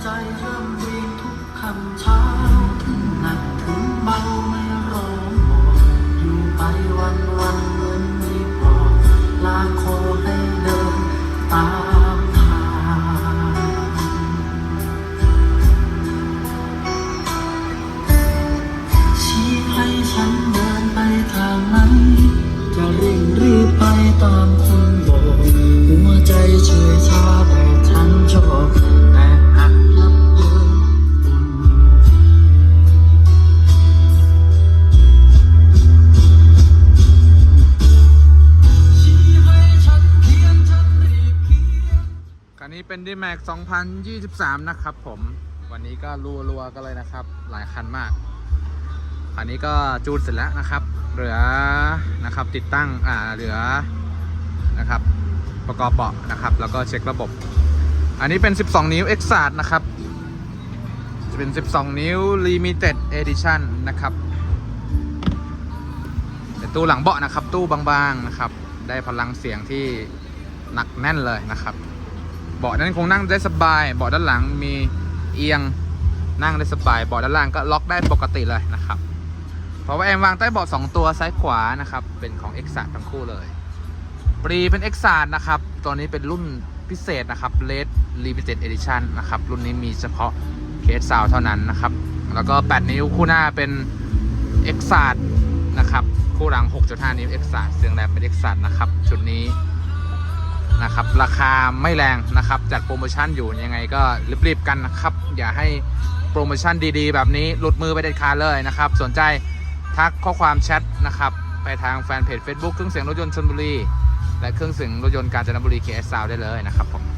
ใจร่ำเรียนทุกคำเช้าถึงหนักถึงเบา เป็น d m a x 2023 นะครับผม วันนี้ก็รัวๆกันเลยนะครับ หลายคันมาก คันนี้ก็จูนเสร็จแล้วนะครับ เหลือนะครับติดตั้ง อ่า เหลือนะครับ ประกอบเบาะนะครับ แล้วก็เช็คระบบ อันนี้เป็น 12 นิ้ว e x a d นะครับ จะเป็น 12 นิ้ว Limited Edition นะครับตู้หลังเบาะนะครับ ตู้บางๆนะครับ ได้พลังเสียงที่หนักแน่นเลยนะครับ เบาะนั้นคงนั่งได้สบาย เบาะด้านหลังมีเอียงนั่งได้สบาย เบาะด้านล่างก็ล็อกได้ปกติเลยนะครับ เพราะว่าแอมวางใต้เบาะ2ตัวซ้ายขวานะครับ เป็นของ x 3ทั้งคู่เลย ปรีเป็น x 3นะครับ ตัวนี้เป็นรุ่นพิเศษนะครับ Red Limited Edition นะครับ รุ่นนี้มีเฉพาะเคสซาวเท่านั้นนะครับ แล้วก็ 8 นิ้วคู่หน้าเป็น x 3นะครับ คู่หลัง 6.5 นิ้ว x 3เสียงแรมเป็น x 3นะครับ ชุดนี้ นะครับ ราคาไม่แรงนะครับจัดโปรโมชั่นอยู่ยังไงก็รีบๆกันนะครับ อย่าให้โปรโมชั่นดีๆ แบบนี้หลุดมือไปเด็ดขาดเลยนะครับ สนใจทักข้อความแชทนะครับ ไปทางแฟนเพจ Facebook เครื่องเสียงรถยนต์ชนบุรี และเครื่องเสียงรถยนต์กาญจนบุรี KS Sound ได้เลยนะครับผม